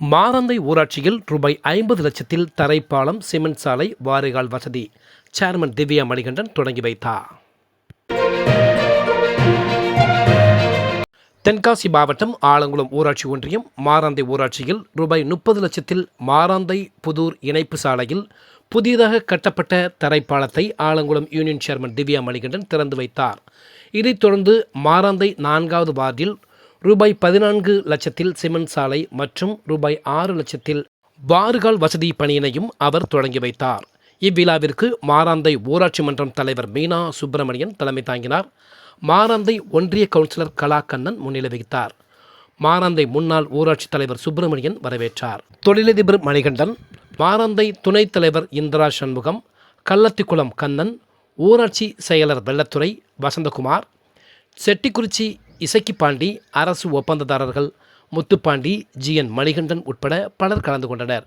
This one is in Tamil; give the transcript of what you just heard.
மாதந்தை ஊராட்சியில் ரூபாய் ஐம்பது லட்சத்தில் தரைப்பாலம் சிமெண்ட் சாலை வாரிகால் வசதி. சேர்மன் திவ்யா மணிகண்டன் தொடங்கி வைத்தார். தென்காசி மாவட்டம் ஆலங்குளம் ஊராட்சி ஒன்றியம் மாராந்தை ஊராட்சியில் ரூபாய் முப்பது லட்சத்தில் மாராந்தை புதூர் இணைப்பு சாலையில் புதிதாக கட்டப்பட்ட தரைப்பாலத்தை ஆலங்குளம் யூனியன் சேர்மன் திவ்யா மணிகண்டன் திறந்து வைத்தார். இதைத் தொடர்ந்து மாராந்தை நான்காவது வார்டில் ரூபாய் பதினான்கு லட்சத்தில் சிமெண்ட் சாலை மற்றும் ரூபாய் ஆறு லட்சத்தில் வாறுகால் வசதி பணியினையும் அவர் தொடங்கி வைத்தார். இவ்விழாவிற்கு மாராந்தை ஊராட்சி மன்றம் தலைவர் மீனா சுப்பிரமணியன் தலைமை தாங்கினார். மாராந்தை ஒன்றிய கவுன்சிலர் கலாக்கண்ணன் முன்னிலை வகித்தார். மாராந்தை முன்னாள் ஊராட்சி தலைவர் சுப்பிரமணியன் வரவேற்றார். தொழிலதிபர் மணிகண்டன் மாராந்தை துணைத் தலைவர் இந்திரா சண்முகம் கள்ளத்திக்குளம் கண்ணன் ஊராட்சி செயலர் வெள்ளத்துறை வசந்தகுமார் செட்டிக்குறிச்சி இசக்கி பாண்டி அரசு ஒப்பந்ததாரர்கள் முத்துப்பாண்டி ஜி என் மணிகண்டன் உட்பட பலர் கலந்து கொண்டனர்.